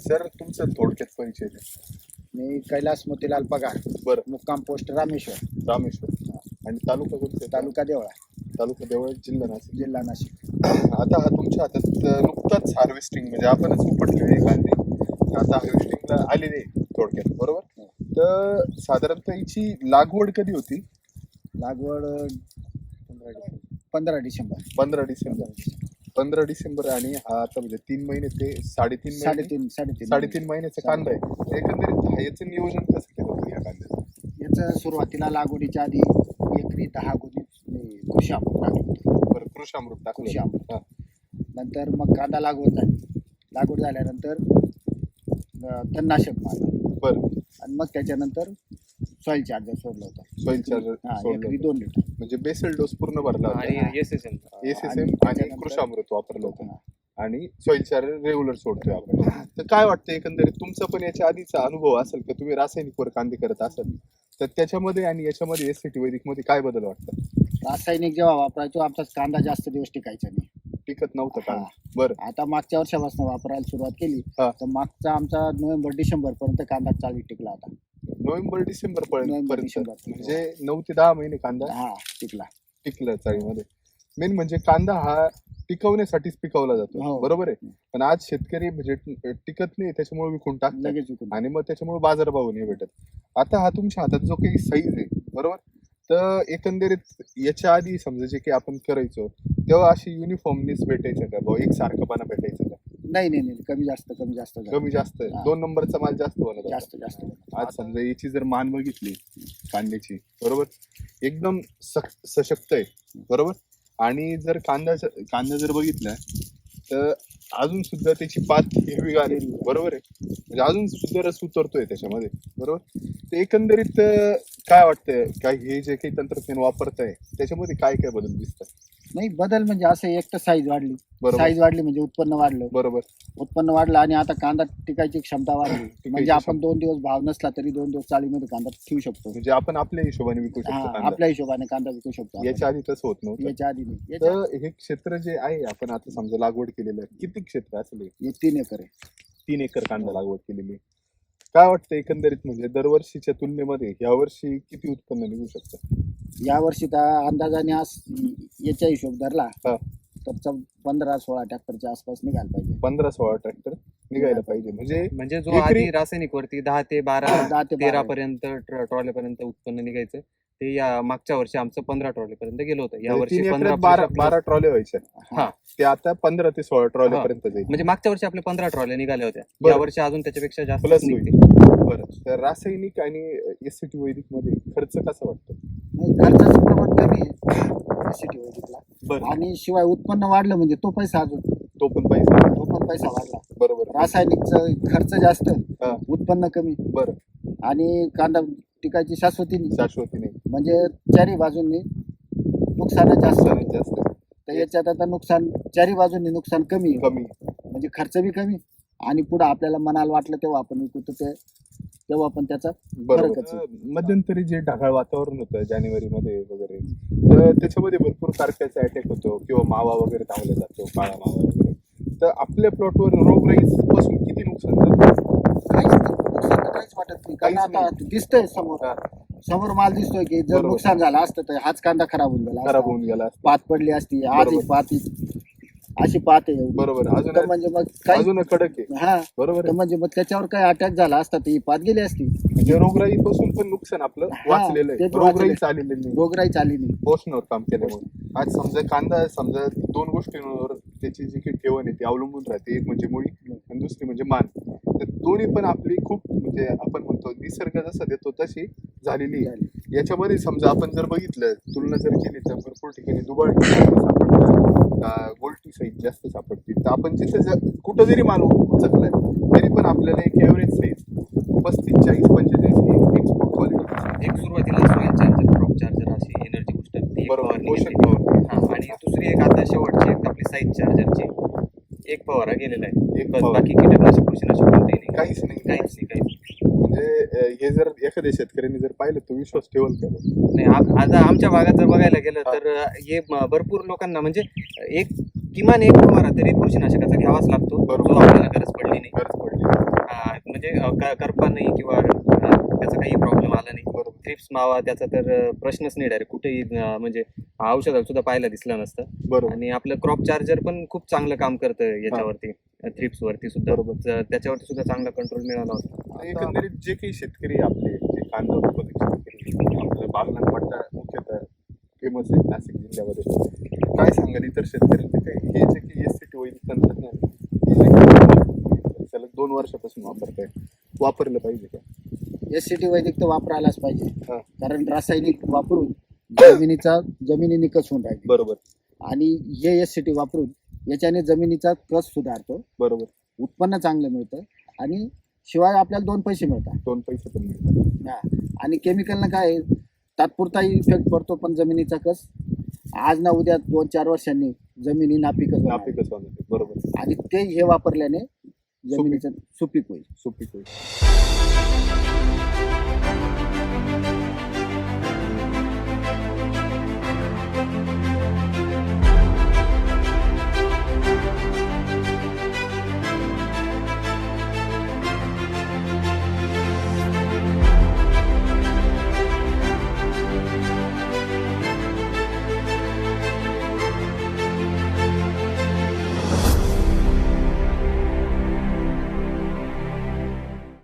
Sir तुमचं थोडक्यात परिचय द्या. मी कैलास मोतीलाल पगार बरं. मुक्काम पोस्ट रामेश्वर. रामेश्वर. आणि तालुका कोणते तालुका देवळा. तालुका देवळ जिल्हा नाशिक. जिल्हा नाशिक. आता हा तुमच्या हातात अं, नुकताच हार्वेस्टिंग म्हणजे आपणच उपटलेले आहे कांदे. आता हार्वेस्टिंगला आलेले आहे थोडक्यात बरोबर? तर साधारणतः हिची लागवड कधी होती? लागवड पंधरा डिसेंबर. पंधरा डिसेंबर. पंधरा डिसेंबर आणि हा आता म्हणजे तीन महिने ते साडेतीन महिने? साडेतीन साडेतीन साडेतीन महिन्याचा कांदा आहे. एकंदरीत हा याचं नियोजन कसं केलं होतं या कांद्याचं? याचं सुरुवातीला लागवडीच्या आधी एकरी दहा गुणी कृषी अमृत टाकलं होतं. बरं कृषामृत टाकलं कृषी अमृत. हा. नंतर मग कांदा लागवड झाली. लागवड झाल्यानंतर अं, तणनाशक मारलं. बरं. आणि मग त्याच्यानंतर सॉईल चार्जर सोडलं होतं. सॉईल चार्जर हा सोडलं एकरी होतं. दोन लिटर. म्हणजे बेसल डोस पूर्ण भरला होता. आणि S S M S S आणि त्याच्यानंतर- कृषामृत वापरलं होतं. हा. आणि सॉईल चार्जर रेग्युलर सोडतोय आपण. तर काय वाटतं एकंदरीत तुमचा पण याच्या आधीचा अनुभव असेल का? तुम्ही रासायनिक वर कांदे करत असाल. तर त्याच्यामध्ये आणि याच्यामध्ये एस सी वैदिकमध्ये काय बदल वाटतं? रासायनिक जेव्हा वापरायचो आमचा कांदा जास्त दिवस टिकायचा नाही. टिकत नव्हतं हा. कांदा बरं. आता मागच्या वर्षापासून वापरायला सुरुवात केली. हा. तर मागचा आमचा नोव्हेंबर डिसेंबर पर्यंत कांदा चाळीस टिकला होता. नोव्हेंबर डिसेंबर नोव्हेंबर, पर्यंत. डिसेंबर. म्हणजे नऊ ते दहा महिने कांदा हा टिकला टिकला चाळीमध्ये. मेन म्हणजे कांदा हा टिकवण्यासाठीच पिकवला जातो. हो. बरोबर आहे? पण आज शेतकरी म्हणजे टिकत नाही त्याच्यामुळे विकून टाकतात. लगेच विकून आणि मग त्याच्यामुळे बाजारभाव नाही भेटत. आता हा तुमच्या हातात जो काही साईज आहे बरोबर? तर एकंदरीत याच्या आधी समजा जे काही आपण करायचो तेव्हा अशी युनिफॉर्मनेस भेटायचं का? भाऊ एक सारखंपणा भेटायचं का? नाही नाही नाही कमी जास्त कमी जास्त झालं. कमी जास्त हा. दोन नंबरचा माल जास्त बनत होता. जास्त जास्त आज समजा याची जर मान बघितली कांद्याची बरोबर? एकदम सक- सशक्त आहे बरोबर? आणि जर कांद्याचा कांदा जर बघितला तर अजून सुद्धा त्याची पात हिरवीगार आहे बरोबर आहे? म्हणजे अजून सुद्धा रस उतरतोय त्याच्यामध्ये बरोबर? तर एकंदरीत अं, काय वाटतंय? काय हे जे काही तंत्रज्ञान वापरताय त्याच्यामध्ये काय काय बदल दिसतात नाही बदल म्हणजे असं एक तर साईज वाढली. बरोबर. साईज वाढली म्हणजे उत्पन्न वाढलं. बरोबर. उत्पन्न वाढलं आणि आता कांदा टिकायची क्षमता वाढली. म्हणजे आपण. दोन दिवस भाव नसला तरी दोन दिवस चाळीमध्ये कांदा ठेवू शकतो. म्हणजे आपण आपल्या हिशोबाने विकू हा शकतो कांदा. आपल्या हिशोबाने कांदा विकू शकतो आपण. याच्या आधी तसं होत नव्हतं. याच्या आधी नाही. याच्या तर हे क्षेत्र जे आहे आपण आता समजा लागवड केलेलं आहे किती क्षेत्र असेल हे? हे तीन एकर आहे. तीन एकर कांदा लागवड केलेली आहे. काय वाटतं एकंदरीत म्हणजे दरवर्षीच्या तुलनेमध्ये यावर्षी किती उत्पन्न निघू शकतं? या वर्षी तर अंदाजाने आज याचा हिशोब धरला हा. तर चौ- पंधरा सोळा ट्रॅक्टरच्या आसपास निघायला पाहिजे. पंधरा सोळा ट्रॅक्टर निघायला पाहिजे. म्हणजे म्हणजे जो एकरी- आधी रासायनिक वरती दहा ते बारा दहा ते तेरा बारा. पर्यंत ट्रॉले पर्यंत उत्पन्न निघायचं ते या मागच्या वर्षी आमचं पंधरा ट्रॉले पर्यंत गेलं होतं. या म्हणजे तीन वर्षी एकरात बारा ट्रॉले व्हायच्या. हा. ते आता पंधरा ते सोळा ट्रॉले हा. पर्यंत जाईल. म्हणजे मागच्या वर्षी आपल्या पंधरा ट्रॉले निघाल्या होत्या. बरं. या वर्षी अजून त्याच्यापेक्षा जास्त Plus निघतील. बरं. तर रासायनिक आणि एस सी टी वैदिकमध्ये खर्च कसा वाटतो? नाही, खर्चाचं प्रमाण कमी आहे. सिटी वैदिकला बरं. आणि शिवाय उत्पन्न वाढलं म्हणजे तो पैसा अजून. तो पण पैसा. तो पण पैसा वाढला. बरोबर. रासायनिकचं खर्च जास्त हा. उत्पन्न कमी. बरं. आणि कांदा टिकायची शाश्वती नाही शाश्वती नाही म्हणजे चारी बाजूंनी नुकसान जास्त. जास्त. तर याच्यात आता नुकसान चारी बाजूंनी नुकसान कमी. आहे. कमी. म्हणजे खर्च बी कमी. आणि पुढे आपल्याला मनाला वाटलं तेव्हा आपण विकू तर ते तेव्हा आपण त्याचा बरोबर. फरकच आहे. मध्यंतरी जे ढगाळ वातावरण होतं जानेवारी मध्ये वगैरे तर त्याच्यामध्ये भरपूर कारख्याचा अटॅक होतो किंवा मावा वगैरे चावला जातो काळा मावा वगैरे. तर आपल्या प्लॉटवर रोगराई पासून किती नुकसान झालं? काहीच नाही, नुकसान तर काहीच वाटत नाही. कारण काहीच आता दिसतंय समोर. हा, समोर माल दिसतोय की जर बरोबर. नुकसान झालं असतं तर हाच कांदा खराब होऊन गेला खराब असता. होऊन गेला पात पडली असती. आज बरोबर. पात अशी पात आहे बरोबर अजून तर म्हणजे मग काही अजून कडक आहे. हा. बरोबर तर आहे म्हणजे मग त्याच्यावर काही अटॅक झाला असता तर ही पात गेली असती? म्हणजे रोगराई पासून पण नुकसान आपलं हा, वाचलेलं तेच आहे रोगराई वाचलंय. चाललेली नाही रोगराई चाली नाही पोषणावर काम केल्यामुळे. आज समजा कांदा समजा दोन गोष्टींवर त्याची जी काही ठेवण आहे ती अवलंबून राहते. एक म्हणजे मुळी आणि दुसरी म्हणजे मान. तर दोन्ही पण आपली खूप म्हणजे आपण म्हणतो निसर्ग जसा देतो तशी झालेली आहे. याच्यामध्ये समजा आपण जर बघितलं तुलना जर केली तर भरपूर ठिकाणी दुबळ सापडतं गोल्टी साईज जास्त सापडते तर आपण जिथे कुठं जरी माल उचकलाय तरी पण आपल्याला एक एव्हरेज साईज पस्तीस चाळीस पंचेचाळीस ही एक्सपोर्ट क्वालिटी एक सुरुवातीला सॉइल चार्जर क्रॉप चार्जर अशी एनर्जी एक बरोबर. फवारणी. हा, आणि दुसरी एक आता शेवटची एक आपली साईज चार्जरची एक फवारा गेलेला आहे एक. बाकी कीटकनाशक बुरशीनाशक कोणतेही नाही काहीच नाही काहीच नाही काहीच. म्हणजे हे जर एखाद्या शेतकऱ्यांनी जर पाहिलं तर विश्वास ठेवल का नाही आ- आता आमच्या भागात जर बघायला गेलं. तर अ, हे म- भरपूर लोकांना म्हणजे एक किमान एक फवारा तरी बुरशीनाशकाचा घ्यावाच लागतो. बरोबर. जो आपल्याला गरज पडली नाही. गरज पडली हा, म्हणजे अं, क- करपा नाही किंवा अं, त्याचा काही प्रॉब्लेम आला नाही. बरोबर. थ्रिप्स मावा त्याचा तर अं, प्रश्नच नाही डायरेक्ट कुठेही अं, म्हणजे औषधात सुद्धा पाहायला दिसलं नसतं. बरोबर. आणि आपलं क्रॉप चार्जर पण खूप चांगलं काम करतं याच्यावरती. थ्रिप्स वरती सुद्धा. बरोबर. त्याच्यावरती सुद्धा चांगला कंट्रोल मिळाला होता. एकंदरीत जे काही शेतकरी आपले जे कांदा उत्पादक शेतकरी आपलं बागलाण पट्टा मुख्यतः फेमस आहे नाशिक जिल्ह्यामध्ये. काय सांगाल इतर शेतकऱ्यांचे काय हे जे काही एस सी टी वैदिक तंत्रज्ञान काही सलग दोन वर्षापासून वापरताय वापरलं पाहिजे का? एस सी टी वैदिक तर वापरायलाच पाहिजे. कारण रासायनिक वापरून जमिनीचा जमिनी निकस होऊन राहिली. बरोबर. आणि हे एस सी टी वापरून याच्याने जमिनीचा कस सुधारतो. बरोबर. उत्पन्न चांगलं मिळतं आणि शिवाय आपल्याला दोन पैसे मिळतात. दोन पैसे पण मिळतात. हा. आणि केमिकलनं काय आहे, तात्पुरता इफेक्ट पडतो पण जमिनीचा कस आज ना उद्या दोन चार वर्षांनी जमिनी नापिकच होणार. नापिकच होणार. बरोबर. आणि ते हे वापरल्याने जमिनीचं सुपीक होईल. सुपीक होईल.